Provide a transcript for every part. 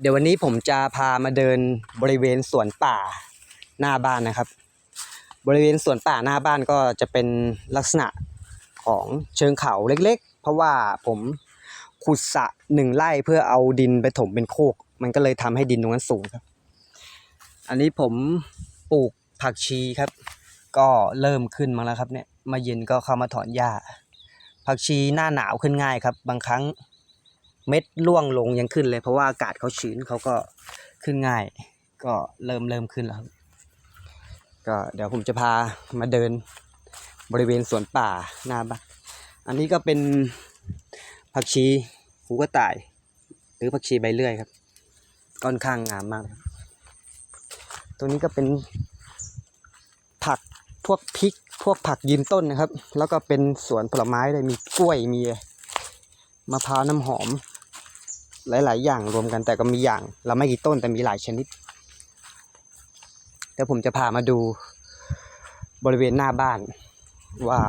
เดี๋ยววันนี้ผมจะพามาเดินบริเวณสวนป่าหน้าบ้านนะครับ บริเวณสวนป่าหน้าบ้านก็จะเป็นลักษณะของเชิงเขาเล็กๆ เพราะว่าผมขุดสระหนึ่งไร่เพื่อเอาดินไปถมเป็นโคก มันก็เลยทำให้ดินตรงนั้นสูงครับ อันนี้ผมปลูกผักชีครับ ก็เริ่มขึ้นมาแล้วครับเนี่ยมาเย็นก็เข้ามาถอนหญ้าผักชีหน้าหนาวขึ้นง่ายครับ บางครั้ง เม็ดร่วงลงยังขึ้นเลย เพราะว่าอากาศเขาชื้นเขาก็ขึ้นง่าย ก็เริ่มเริ่มขึ้นแล้วก็เดี๋ยวผมจะพามาเดินบริเวณสวนป่าหน้าบ้านอันนี้ก็เป็นผักชีหูกระต่าย หรือผักชีใบเลื่อยครับค่อนข้างงามมากครับตรงนี้ก็เป็นผักพวกพริกพวกผักยืนต้นนะครับ แล้วก็เป็นสวนผลไม้เลยมีกล้วยมีมะพร้าวน้ำหอม หลาย ๆ อย่างรวมกันแต่ก็มีอย่าง เราไม่กี่ต้นแต่มีหลายชนิด เดี๋ยวผมจะพามาดูบริเวณหน้าบ้านว่า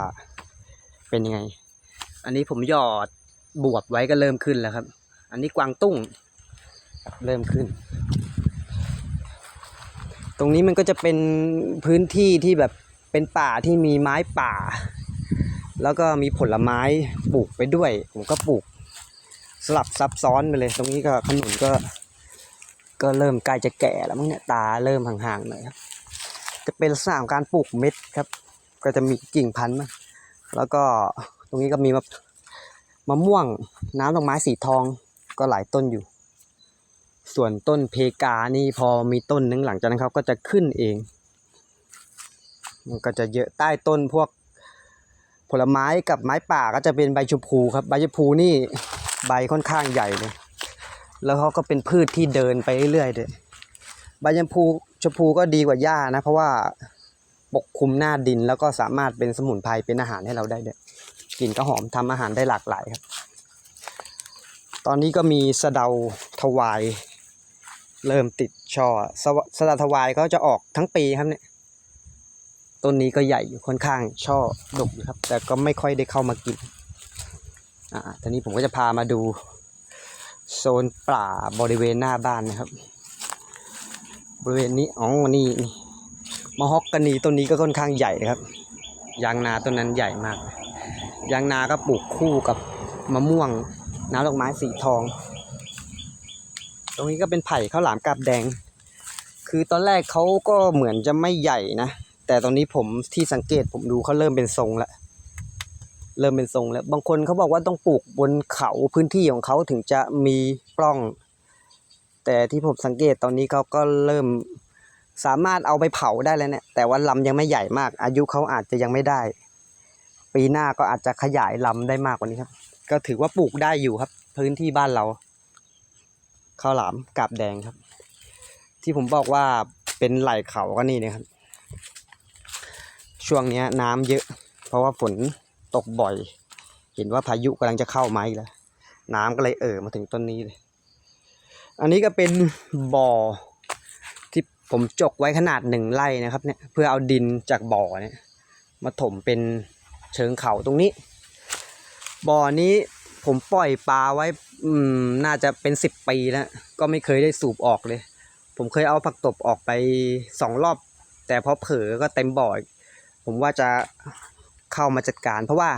เป็นยังไง อันนี้ผมหยอดบวบไว้ก็เริ่มขึ้นแล้วครับ อันนี้กวางตุ้งเริ่มขึ้น ตรงนี้มันก็จะเป็นพื้นที่ที่แบบเป็นป่าที่มีไม้ป่า แล้วก็มีผลไม้ปลูกไปด้วย ผมก็ปลูก สลับซับซ้อนไปเลย ตรงนี้ก็ขนุนก็ ก็เริ่มใกล้จะแก่แล้วมั้งเนี่ยตาเริ่มห่างๆหน่อยครับจะเป็นลักษณะของการปลูกเม็ดครับ ก็จะมีกิ่งพันธุ์มาแล้วก็ตรงนี้ก็มีมะมะม่วงน้ำดอกไม้สีทองก็หลายต้นอยู่ ส่วนต้นเพกานี่พอมีต้นนึงหลังจากนั้นครับก็จะขึ้นเอง มันก็จะเยอะใต้ต้นพวกผลไม้กับไม้ป่าก็จะเป็นใบชมพูครับ ใบชมพูนี่ ใบค่อนข้างใหญ่เลย แล้วเขาก็เป็นพืชที่เดินไปเรื่อยๆเลยใบชมพูชมพูก็ดีกว่าหญ้านะ เพราะว่าปกคลุมหน้าดินแล้วก็สามารถเป็นสมุนไพรเป็นอาหารให้เราได้ด้วยกลิ่นก็หอมทำอาหารได้หลากหลายครับ ตอนนี้ก็มีสะเดาทวาย เริ่มติดช่อสสะเดาทวายเขาจะออกทั้งปีครับเนี่ยต้นนี้ก็ใหญ่อยู่ค่อนข้างช่อดกอยู่ครับ แต่ก็ไม่ค่อยได้เข้ามากิน อ่านี้ผมก็จะพามาดู โซนป่าบริเวณหน้าบ้านนะครับ บริเวณนี้อ๋อนนี่มะฮอกกานีต้นนี้ก็ค่อนข้างใหญ่นะครับ ยางนาต้นนั้นใหญ่มาก ยางนาก็ปลูกคู่กับมะม่วงน้ำดอกไม้สีทอง ตรงนี้ก็เป็นไผ่ข้าวหลามกาบแดง คือตอนแรกเขาก็เหมือนจะไม่ใหญ่นะ แต่ตอนนี้ผมที่สังเกตผมดูเขาเริ่มเป็นทรงแล้ว เริ่มเป็นทรงแล้ว บางคนเขาบอกว่าต้องปลูกบนเขาพื้นที่ของเขาถึงจะมีปล้อง แต่ที่ผมสังเกตตอนนี้เขาก็เริ่มสามารถเอาไปเผาได้แล้วเนี่ย แต่ว่าลำยังไม่ใหญ่มาก อายุเขาอาจจะยังไม่ได้ ปีหน้าก็อาจจะขยายลำได้มากกว่านี้ครับ ก็ถือว่าปลูกได้อยู่ครับ พื้นที่บ้านเราข้าวหลามกาบแดงครับ ที่ผมบอกว่าเป็นไหล่เขาก็นี่นะครับ ช่วงนี้น้ำเยอะ เพราะว่าฝน ตกบ่อย เห็นว่าพายุกำลังจะเข้ามาอีกแล้ว น้ำก็เลยเอ่อมาถึงต้นนี้เลย อันนี้ก็เป็นบ่อที่ผมจกไว้ขนาดหนึ่งไร่นะครับเนี่ยเพื่อเอาดินจากบ่อเนี่ยมาถมเป็นเชิงเขาตรงนี้ บ่อนี้ผมปล่อยปลาไว้อืมน่าจะเป็นสิบปีแล้วก็ไม่เคยได้สูบออกเลย ผมเคยเอาผักตบออกไปสองรอบ แต่พอเผลอก็เต็มบ่อผมว่าจะ เข้ามาจัดการ เพราะว่า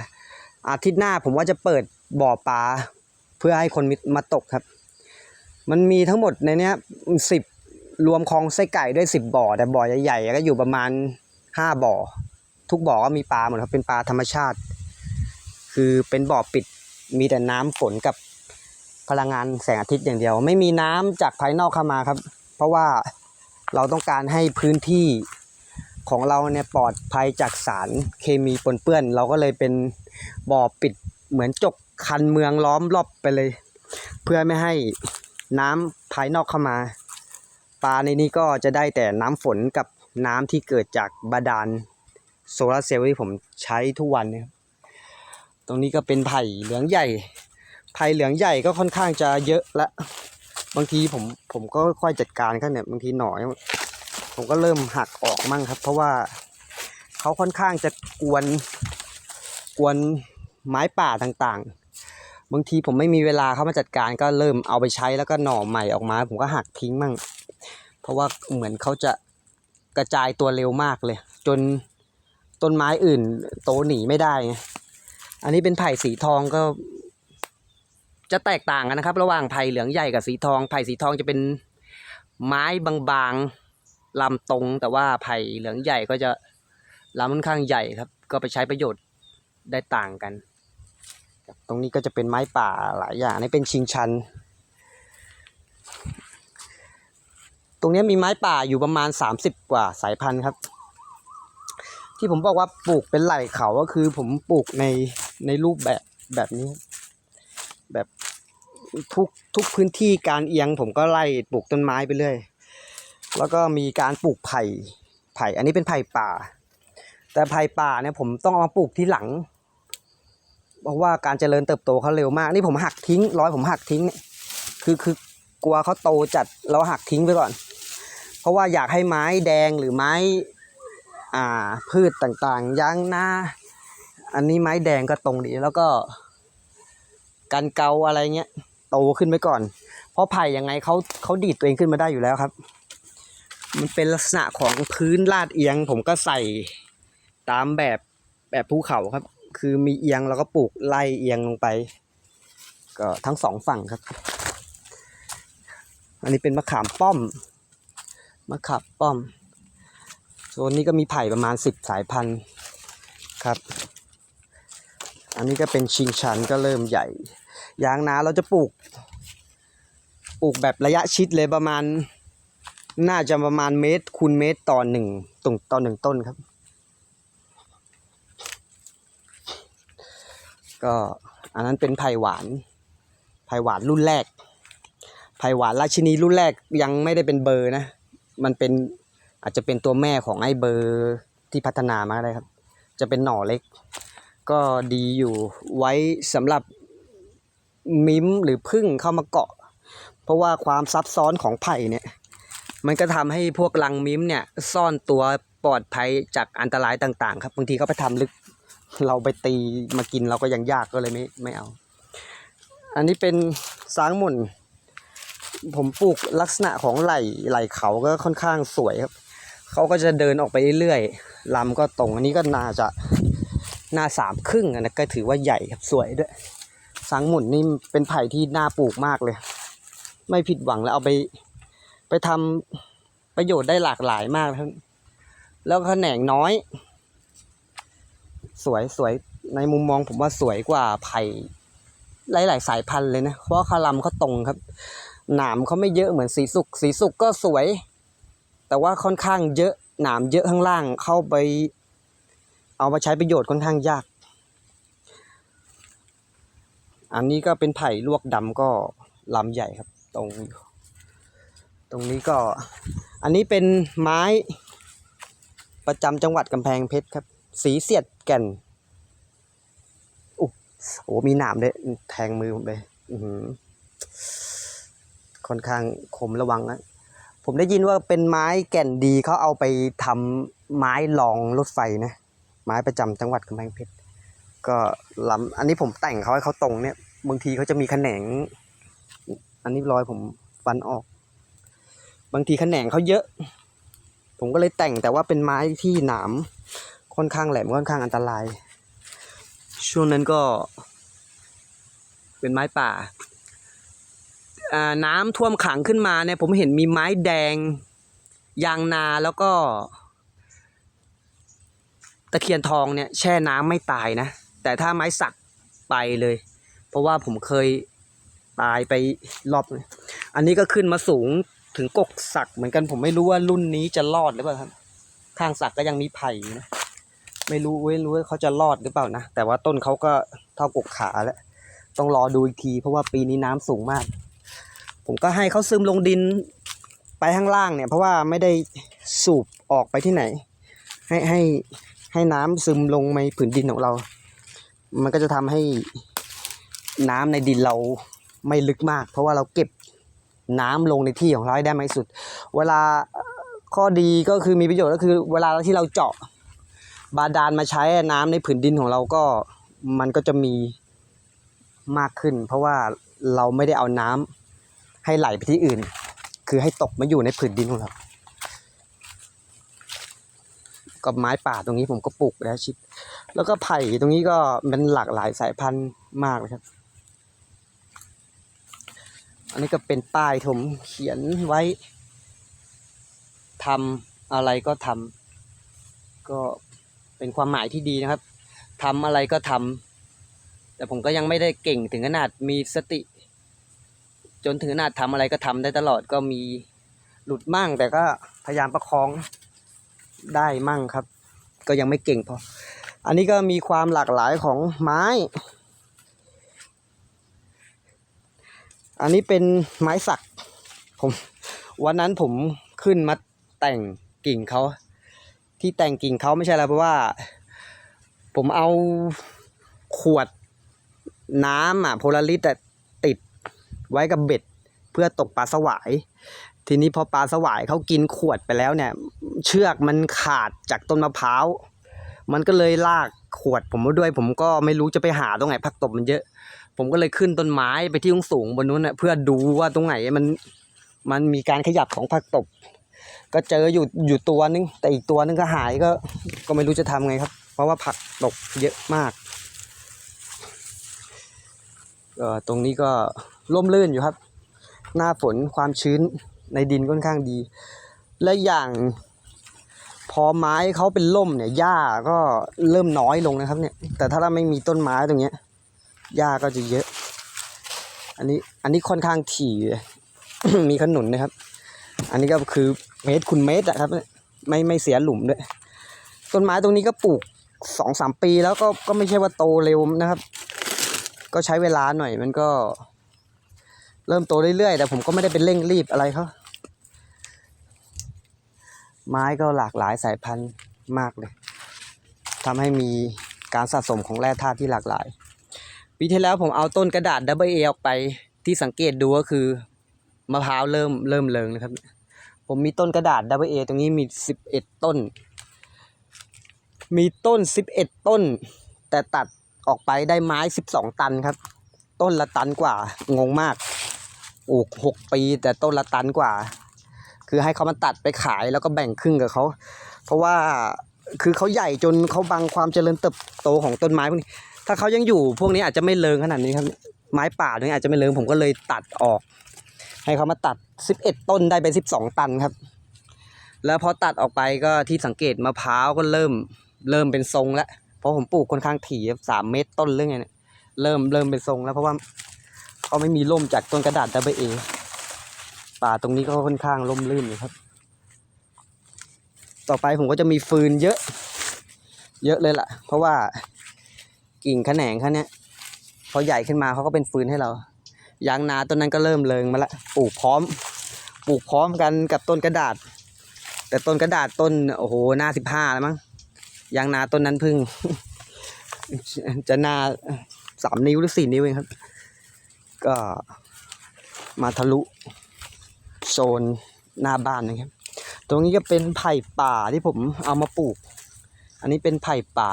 อาทิตย์หน้าผมว่าจะเปิดบ่อปลาเพื่อให้คนมิมาตกครับ มันมีทั้งหมดในนี้สิบรวมคลองไส้ไก่ด้วยสิบบ่อ แต่บ่อใหญ่ๆก็อยู่ประมาณห้าบ่อ ทุกบ่อก็มีปลาหมดครับเป็นปลาธรรมชาติ คือเป็นบ่อปิดมีแต่น้ำฝนกับพลังงานแสงอาทิตย์อย่างเดียว ไม่มีน้ำจากภายนอกเข้ามาครับ เพราะว่าเราต้องการให้พื้นที่ ของเราเนี่ยปลอดภัยจากสารเคมีปนเปื้อน เราก็เลยเป็นบ่อปิดเหมือนจกคันเมืองล้อมรอบไปเลย เพื่อไม่ให้น้ำภายนอกเข้ามาปลาในนี้ก็จะได้แต่น้ำฝนกับน้ำที่เกิดจากบาดาลโซลาเซลล์ที่ผมใช้ทุกวันนะครับตรงนี้ก็เป็นไผ่เหลืองใหญ่ ไผ่เหลืองใหญ่ก็ค่อนข้างจะเยอะละ บางทีผมผมก็ค่อยจัดการเขาเนี่ยบางทีหน่อย ผมก็เริ่มหักออกมั่งครับ เพราะว่าเขาค่อนข้างจะกวนกวนไม้ป่าต่างๆ บางทีผมไม่มีเวลาเข้ามาจัดการก็เริ่มเอาไปใช้แล้วก็หน่อใหม่ออกมา ผมก็หักทิ้งมั่ง เพราะว่าเหมือนเขาจะกระจายตัวเร็วมากเลย จนต้นไม้อื่นโตหนีไม่ได้ไงอันนี้เป็นไผ่สีทองก็ จะแตกต่างกันนะครับ ระหว่างไผ่เหลืองใหญ่กับสีทอง ไผ่สีทองจะเป็นไม้บางๆ ลำตรงแต่ว่าไผ่เหลืองใหญ่ก็จะลำค่อนข้างใหญ่ครับ ก็ไปใช้ประโยชน์ได้ต่างกัน ตรงนี้ก็จะเป็นไม้ป่าหลายอย่างนี่เป็นชิงชัน ตรงนี้มีไม้ป่าอยู่ประมาณ 30 กว่าสายพันธุ์ครับ ที่ผมบอกว่าปลูกเป็นไหล่เขาก็คือผมปลูกในในรูปแบบแบบนี้ แบบทุกทุกพื้นที่การเอียงผมก็ไล่ปลูกต้นไม้ไปเรื่อย แล้วก็มีการปลูกไผ่ไผ่อันนี้เป็นไผ่ป่า แต่ไผ่ป่าเนี่ยผมต้องเอามาปลูกที่หลัง เพราะว่าการเจริญเติบโตเขาเร็วมาก นี่ผมหักทิ้งร้อยผมหักทิ้งเนี่ยคือคือกลัวเขาโตจัดเราหักทิ้งไปก่อน เพราะว่าอยากให้ไม้แดงหรือไม้อ่าพืชต่างๆยางนาอันนี้ไม้แดงก็ตรงดีแล้วก็กันเกาอะไรเงี้ยโตขึ้นไปก่อน เพราะไผ่ยังไงเขาเขาดีดตัวเองขึ้นมาได้อยู่แล้วครับ มันเป็นลักษณะของพื้นลาดเอียง ผมก็ใส่ตามแบบแบบภูเขาครับ คือมีเอียงแล้วก็ปลูกไล่เอียงลงไป ก็ทั้งสองฝั่งครับ อันนี้เป็นมะขามป้อมมะขามป้อมโซนนี้ก็มีไผ่ประมาณสิบสายพันธุ์ครับ อันนี้ก็เป็นชิงชันก็เริ่มใหญ่ ยางนาเราจะปลูก ปลูกแบบระยะชิดเลยประมาณ น่าจะประมาณเมตรคูณเมตรต่อหนึ่งตรงต่อหนึ่งต้นครับ ก็อันนั้นเป็นไผ่หวานไผ่หวานรุ่นแรกไผ่หวานราชินีรุ่นแรกยังไม่ได้เป็นเบอร์นะ มันเป็นอาจจะเป็นตัวแม่ของไอ้เบอร์ที่พัฒนามาได้ครับ จะเป็นหน่อเล็ก ก็ดีอยู่ไว้สำหรับมิมหรือพึ่งเข้ามาเกาะ เพราะว่าความซับซ้อนของไผ่เนี่ย มันก็ทำให้พวกรังมิ้มเนี่ย ซ่อนตัวปลอดภัยจากอันตรายต่าง ๆ ครับบางทีเขาไปทำลึก เราไปตีมากินเราก็ยังยากก็เลยไม่ไม่เอา อันนี้เป็นสางหมุนผมปลูกลักษณะของไหลไหลเขาก็ค่อนข้างสวยครับเขาก็จะเดินออกไปเรื่อยๆลำก็ตรงอันนี้ก็น่าจะหน้าสามครึ่งนะก็ถือว่าใหญ่ครับสวยด้วยสางหมุนนี่เป็นไผ่ที่น่าปลูกมากเลย ไม่ผิดหวังแล้วเอาไป ไปทำประโยชน์ได้หลากหลายมากครับแล้วแขนงน้อย สวยสวยในมุมมองผมว่าสวยกว่าไผ่หลาย ๆ สายพันธุ์เลยนะ เพราะคาลำเขาตรงครับ หนามเขาไม่เยอะเหมือนสีสุก สีสุกก็สวย แต่ว่าค่อนข้างเยอะ หนามเยอะข้างล่างเข้าไป เอามาใช้ประโยชน์ค่อนข้างยาก อันนี้ก็เป็นไผ่ลวกดำก็ลำใหญ่ครับ ตรง ตรงนี้ก็อันนี้เป็นไม้ประจำจังหวัดกำแพงเพชรครับ สีเสียดแก่นอุ๊โอ้มีหนามด้วยแทงมือผมเลยค่อนข้างคมระวังนะผมได้ยินว่าเป็นไม้แก่นดีเขาเอาไปทำไม้รองรถไฟนะ ไม้ประจำจังหวัดกำแพงเพชรก็ลำอันนี้ผมแต่งเขาให้เขาตรงเนี่ย บางทีเขาจะมีแขนง อันนี้รอยผมฟันออก บางทีแขนงเขาเยอะ ผมก็เลยแต่งแต่ว่าเป็นไม้ที่หนามค่อนข้างแหลมค่อนข้างอันตราย ช่วงนั้นก็ เป็นไม้ป่าอ่าน้ำท่วมขังขึ้นมาเนี่ยผมเห็นมีไม้แดง ยางนาแล้วก็ ตะเคียนทองเนี่ยแช่น้ำไม่ตายนะ แต่ถ้าไม้สักไปเลย เพราะว่าผมเคยตายไปรอบ อันนี้ก็ขึ้นมาสูง ถึงกกสักเหมือนกันผมไม่รู้ว่ารุ่นนี้จะรอดหรือเปล่าครับ ข้างสักก็ยังมีไผ่นะไม่รู้ไม่รู้ว่าเขาจะรอดหรือเปล่านะแต่ว่าต้นเขาก็เท่ากกขาแล้วต้องรอดูอีกที เพราะว่าปีนี้น้ำสูงมาก ผมก็ให้เขาซึมลงดินไปข้างล่างเนี่ย เพราะว่าไม่ได้สูบออกไปที่ไหน ให้ให้ให้น้ำซึมลงในผืนดินของเรา มันก็จะทำให้น้ำในดินเราไม่ลึกมาก เพราะว่าเราเก็บ น้ำลงในที่ของเราให้ได้มากที่สุด เวลาข้อดีก็คือมีประโยชน์ก็คือ เวลาที่เราเจาะบาดาลมาใช้น้ำในผืนดินของเราก็มันก็จะมีมากขึ้น เพราะว่าเราไม่ได้เอาน้ำให้ไหลไปที่อื่น คือให้ตกมาอยู่ในผืนดินของเรากับไม้ป่าตรงนี้ผมก็ปลูกแล้วชิด แล้วก็ไผ่ตรงนี้ก็มันหลากหลายสายพันธุ์มากเลยครับ อันนี้ก็เป็นป้ายผมเขียนไว้ทำอะไรก็ทำก็เป็นความหมายที่ดีนะครับทำอะไรก็ทำแต่ผมก็ยังไม่ได้เก่งถึงขนาดมีสติ จนถึงขนาดทำอะไรก็ทำได้ตลอดก็มีหลุดมั่ง แต่ก็พยายามประคองได้มั่งครับ ก็ยังไม่เก่งพอ อันนี้ก็มีความหลากหลายของไม้ อันนี้เป็นไม้สัก ผมวันนั้นผมขึ้นมาแต่งกิ่งเขา ที่แต่งกิ่งเขาไม่ใช่อะไรเพราะว่า ผมเอาขวดน้ำอะโพลาริสติดไว้กับเบ็ด เพื่อตกปลาสวาย ทีนี้พอปลาสวายเขากินขวดไปแล้วเนี่ย เชือกมันขาดจากต้นมะพร้าว มันก็เลยลากขวดผมมาด้วย ผมก็ไม่รู้จะไปหาตรงไหนผักตบมันเยอะ ผมก็เลยขึ้นต้นไม้ไปที่สูงบนนู้นนะเพื่อดูว่าตรงไหนมันมันมีการขยับของผักตบ ก็เจออยู่อยู่ตัวนึง แต่อีกตัวนึงก็หายก็ ก็ไม่รู้จะทำไงครับ เพราะว่าผักตกเยอะมากเอ่อตรงนี้ก็ร่มรื่นอยู่ครับ หน้าฝนความชื้นในดินค่อนข้างดี และอย่างพอไม้เขาเป็นล่มเนี่ยหญ้าก็เริ่มน้อยลงนะครับเนี่ยแต่ถ้าเราไม่มีต้นไม้ตรงเนี้ย หญ้าก็จะเยอะ อันนี้อันนี้ค่อนข้างถี่มีขนุนนะครับ อันนี้ก็คือเมตรคุณเมตรอะครับ ไม่ไม่เสียหลุมด้วยต้นไม้ตรงนี้ก็ปลูกสองสามปีแล้วก็ก็ไม่ใช่ว่าโตเร็วนะครับ ก็ใช้เวลาหน่อยมันก็ เริ่มโตเรื่อยๆแต่ผมก็ไม่ได้เป็นเร่งรีบอะไรเขาไม้ก็หลากหลายสายพันธุ์มากเลยทำให้มีการสะสมของแร่ธาตุที่หลากหลาย ปีที่แล้วผมเอาต้นกระดาษดับเบิลเอออกไปที่สังเกตดูก็คือมะพร้าวเริ่มเริ่มเริงนะครับ ผมมีต้นกระดาษดับเบิลเอตรงนี้มีสิบเอ็ดต้น มีต้นสิบเอ็ดต้น แต่ตัดออกไปได้ไม้สิบสองตันครับ ต้นละตันกว่างงมากปลูกหกปีแต่ต้นละตันกว่า คือให้เขามาตัดไปขายแล้วก็แบ่งครึ่งกับเขา เพราะว่าคือเขาใหญ่จนเขาบังความเจริญเติบโตของต้นไม้พวกนี้ ถ้าเขายังอยู่พวกนี้อาจจะไม่เลิงขนาดนี้ครับ ไม้ป่าตรงนี้อาจจะไม่เลิงผมก็เลยตัดออก ให้เขามาตัด 11 ต้นได้ไป12 ตันครับ แล้วพอตัดออกไปก็ที่สังเกตมะพร้าวก็เริ่มเริ่มเป็นทรงแล้วเพราะผมปลูกค่อนข้างถี่สามเมตรต้นเรื่องไงเนี่ยเริ่มเริ่มเป็นทรงแล้วเพราะว่าเขาไม่มีร่มจากต้นกระดาษดับเบิลเอป่าตรงนี้ก็ค่อนข้างร่มรื่นครับ ต่อไปผมก็จะมีฟืนเยอะ เยอะเลยล่ะ เพราะว่า กิ่งแขนงเขาเนี้ยพอใหญ่ขึ้นมาเขาก็เป็นฟืนให้เรา ยางนาต้นนั้นก็เริ่มเริงมาละปลูกพร้อม ปลูกพร้อมกันกับต้นกระดาษ แต่ต้นกระดาษต้นโอ้โหหน้าสิบห้าแล้วมั้งยางนาต้นนั้นเพึ่ง จะนาสามนิ้วหรือสี่นิ้วเองครับ ก็มาทะลุโซนหน้าบ้านนะครับ ตรงนี้ก็เป็นไผ่ป่าที่ผมเอามาปลูก อันนี้เป็นไผ่ป่า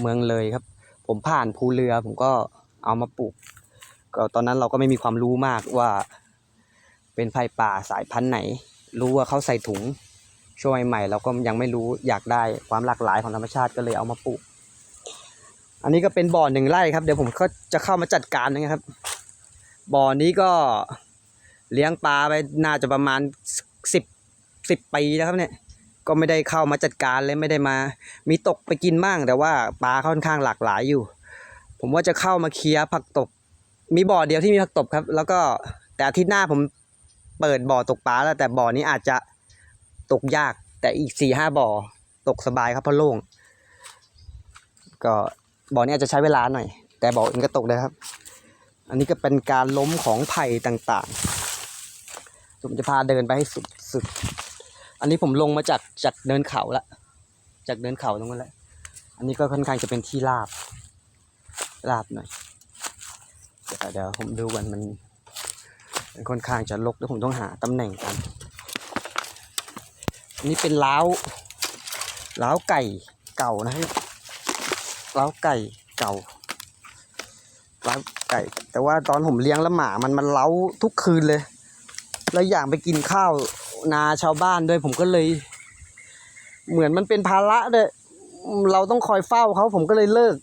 เมืองเลยครับ ผมผ่านภูเรือ ผมก็เอามาปลูก ก็ตอนนั้นเราก็ไม่มีความรู้มากว่า เป็นไผ่ป่าสายพันธุ์ไหน รู้ว่าเขาใส่ถุงช่วงใหม่ๆเราก็ยังไม่รู้อยากได้ความหลากหลายของธรรมชาติก็เลยเอามาปลูก อันนี้ก็เป็นบ่อหนึ่งไร่ครับ เดี๋ยวผมก็จะเข้ามาจัดการนะครับ บ่อนี้ก็เลี้ยงปลาไปน่าจะประมาณสิบสิบปีแล้วครับเนี่ย ก็ไม่ได้เข้ามาจัดการเลยไม่ได้มา มีตกไปกินบ้างแต่ว่าปลาค่อนข้างหลากหลายอยู่ ผมว่าจะเข้ามาเคลียร์ผักตบ มีบ่อเดียวที่มีผักตบครับ แล้วก็แต่อาทิตย์หน้าผมเปิดบ่อตกปลาแล้ว แต่บ่อนี้อาจจะตกยาก แต่อีกสี่ห้าบ่อตกสบายครับเพราะโล่ง ก็บ่อนี้อาจจะใช้เวลาหน่อย แต่บ่ออื่นก็ตกได้ครับ อันนี้ก็เป็นการล้มของไผ่ต่างๆผมจะพาเดินไปให้สุดสุด อันนี้ผมลงมาจากจากเดินเขาละ จากเดินเขาตรงนั้นแหละ อันนี้ก็ค่อนข้างจะเป็นที่ราบ ราบหน่อยเดี๋ยวเดี๋ยวผมดูกันมันมันค่อนข้างจะลกแล้วผมต้องหาตำแหน่งกัน อันนี้เป็นล้าวล้าวไก่เก่านะฮะล้าวไก่เก่าล้าวไก่ แต่ว่าตอนผมเลี้ยงแล้วหมามันมันเล้าทุกคืนเลย แล้วอย่างไปกินข้าว นาชาวบ้านด้วยผมก็เลย เหมือนมันเป็นภาระด้วยเราต้องคอยเฝ้าเขาผมก็เลยเลิก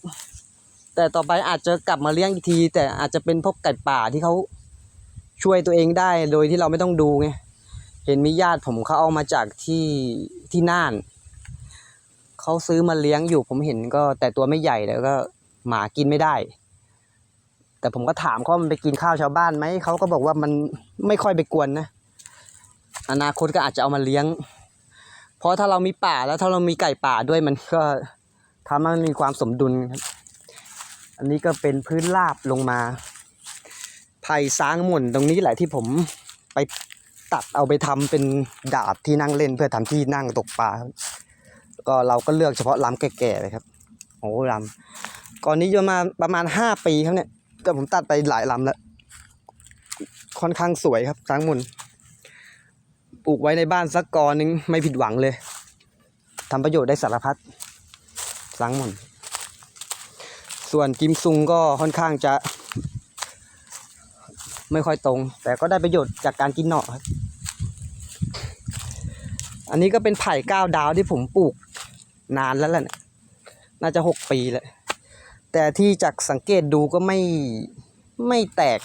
แต่ต่อไปอาจจะกลับมาเลี้ยงอีกที แต่อาจจะเป็นพวกไก่ป่าที่เขาช่วยตัวเองได้โดยที่เราไม่ต้องดูไงเห็นมีญาติผมเขาเอามาจากที่ที่น่านเขาซื้อมาเลี้ยงอยู่ผมเห็นก็ แต่ตัวไม่ใหญ่แล้วก็หมากินไม่ได้ แต่ผมก็ถามเขามันไปกินข้าวชาวบ้านไหมเขาก็บอกว่ามันไม่ค่อยไปกวนนะ อนาคตก็อาจจะเอามาเลี้ยง เพราะถ้าเรามีป่าแล้วถ้าเรามีไก่ป่าด้วยมันก็ทำให้มันมีความสมดุลครับ อันนี้ก็เป็นพื้นราบลงมา ไผ่ซ้างหม่นตรงนี้แหละที่ผมไปตัดเอาไปทำเป็นดาบที่นั่งเล่นเพื่อทำที่นั่งตกปลา ก็เราก็เลือกเฉพาะลำแก่ๆเลยครับโอ้ลำก่อนนี้จะมาประมาณห้าปีครับเนี่ยแต่ผมตัดไปหลายลำแล้ว ค่อนข้างสวยครับซ้างหม่น ปลูกไว้ในบ้านสักกอนึงไม่ผิดหวังเลยทำประโยชน์ได้สารพัดซ้างหม่นส่วนกิมซุงก็ค่อนข้างจะไม่ค่อยตรง แต่ก็ได้ประโยชน์จากการกินหน่อครับอันนี้ก็เป็นไผ่ก้าวดาวที่ผมปลูกนานแล้วแหละนน่าจะหกปีแล้ว แต่ที่จากสังเกตดูก็ไม่ไม่แตก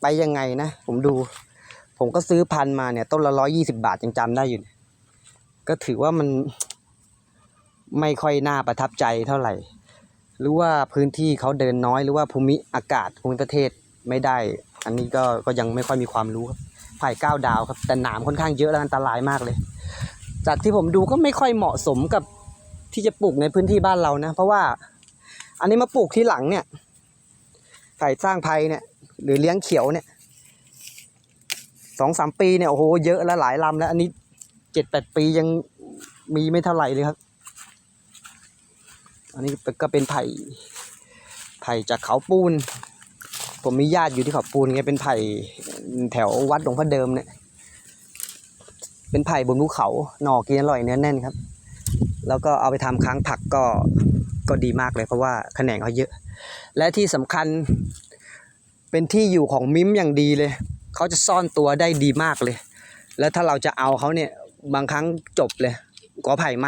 ไปยังไงนะ ผมดู ผมก็ซื้อพันมาเนี่ย ต้นละร้อยี่สิบาทยังจำได้อยู่ ก็ถือว่ามันไม่ค่อยน่าประทับใจเท่าไหร่ หรือว่าพื้นที่เขาเดินน้อยหรือว่าภูมิอากาศภูมิประเทศไม่ได้ อันนี้ก็ก็ยังไม่ค่อยมีความรู้ครับไผ่ก้าวดาวครับ แต่หนามค่อนข้างเยอะและอันตรายมากเลย จากที่ผมดูก็ไม่ค่อยเหมาะสมกับที่จะปลูกในพื้นที่บ้านเรานะ เพราะว่าอันนี้มาปลูกที่หลังเนี่ยไผ่สร้างไผ่เนี่ย หรือเลี้ยงเขียวเนี่ย สองสามปีเนี่ยโอ้โหเยอะแล้วหลายลำแล้ว อันนี้เจ็ดแปดปียังมีไม่เท่าไหร่เลยครับ อันนี้ก็เป็นไผ่ไผ่จากเขาปูน ผมมีญาติอยู่ที่เขาปูนไงเป็นไผ่แถววัดหลวงพ่อเดิมเนี่ย เป็นไผ่บนภูเขาหน่อกินอร่อยเนื้อแน่นครับ แล้วก็เอาไปทำค้างผักก็ก็ดีมากเลยเพราะว่าแขนงเขาเยอะ และที่สำคัญเป็นที่อยู่ของมิ้มอย่างดีเลย เขาจะซ่อนตัวได้ดีมากเลย แล้วถ้าเราจะเอาเขาเนี่ยบางครั้งจบเลยกอไผ่ไหม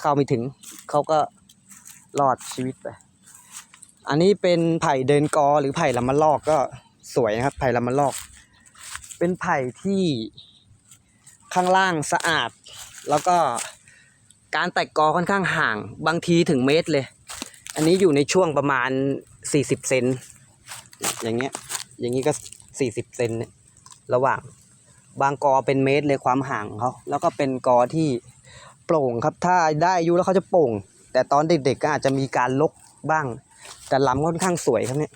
เข้าไม่ถึงเขาก็รอดชีวิตไป อันนี้เป็นไผ่เดินกอหรือไผ่ลำมะลอกก็สวยนะครับ ไผ่ลำมะลอก เป็นไผ่ที่ข้างล่างสะอาด แล้วก็การแตกกอค่อนข้างห่างบางทีถึงเมตรเลย อันนี้อยู่ในช่วงประมาณ 40 เซนอย่างเงี้ยอย่างนี้ก็ 40เซนเนี่ยระหว่างบางกอเป็นเมตรเลยความห่างเขาแล้วก็เป็นกอที่โปร่งครับถ้าได้อายุแล้วเขาจะโปร่ง แต่ตอนเด็กๆก็อาจจะมีการลกบ้าง แต่ลำค่อนข้างสวยครับเนี่ย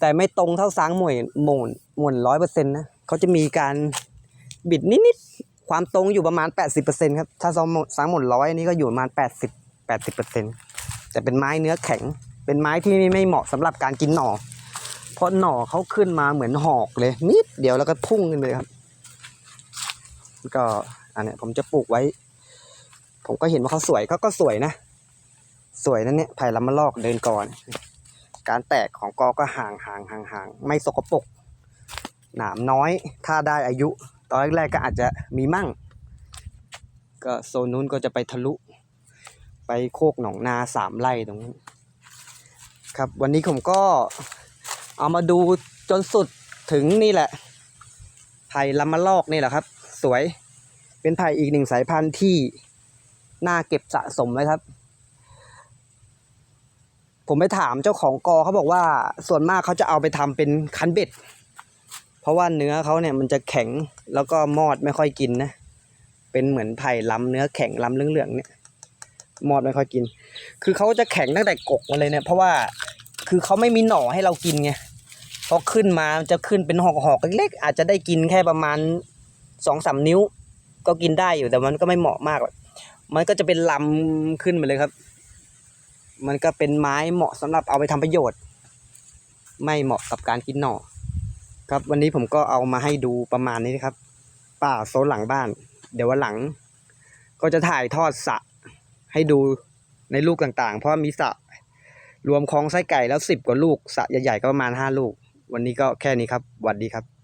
แต่ไม่ตรงเท่าสางหมวยหม่นหม่นร้อยเปอร์เซ็นต์นะเขาจะมีการบิดนิดๆความตรงอยู่ประมาณแปดสิบเปอร์เซ็นต์ครับถ้าสางหมดสางหมดร้อยนนี้ก็อยู่ประมาณแปดสิบแปดสิบเปอร์เซ็นต์แต่เป็นไม้เนื้อแข็ง เป็นไม้ที่ไม่เหมาะสำหรับการกินหน่อ เพราะหน่อเขาขึ้นมาเหมือนหอกเลยนิดเดียวแล้วก็พุ่งขึ้นเลยครับ ก็อันนี้ผมจะปลูกไว้ ผมก็เห็นว่าเขาสวยเขาก็สวยนะ สวยนั่นเนี่ยไผ่ลำมะลอกเดินก่อน การแตกของกอก็ห่างห่างห่างห่างไม่สกปรกหนามน้อย ถ้าได้อายุ ตอนแรกๆก็อาจจะมีมั่ง ก็โซนนู้นก็จะไปทะลุ ไปโคกหนองนาสามไร่ตรงนู้นครับ วันนี้ผมก็ เอามาดูจนสุดถึงนี่แหละ ไผ่ลำมะลอกนี่แหละครับ สวย เป็นไผ่อีกหนึ่งสายพันธุ์ที่น่าเก็บสะสมไว้ครับ ผมไปถามเจ้าของกอเขาบอกว่าส่วนมากเขาจะเอาไปทำเป็นคันเบ็ด เพราะว่าเนื้อเขาเนี่ยมันจะแข็งแล้วก็มอดไม่ค่อยกินนะ เป็นเหมือนไผ่ล้ำเนื้อแข็งล้ำเหลืองๆเนี่ย มอดไม่ค่อยกิน คือเขาจะแข็งตั้งแต่กกมาเลยเนี่ย เพราะว่าคือเขาไม่มีหน่อให้เรากินไง พอขึ้นมาจะขึ้นเป็นหอกหอกเล็กๆอาจจะได้กินแค่ประมาณสองสามนิ้ว ก็กินได้อยู่แต่มันก็ไม่เหมาะมากหรอกมันก็จะเป็นลำขึ้นมาเลยครับ มันก็เป็นไม้เหมาะสำหรับเอาไปทำประโยชน์ ไม่เหมาะกับการกินหน่อ ครับวันนี้ผมก็เอามาให้ดูประมาณนี้นครับ ป่าโซนหลังบ้าน เดี๋ยววันหลัง ก็จะถ่ายทอดสะให้ดูในลูกต่างๆ เพราะมีสะรวมคลองไส้ไก่แล้วสิบกว่าลูกสะใหญ่ๆก็ประมาณห้าลูก วันนี้ก็แค่นี้ครับหวัดดีครับ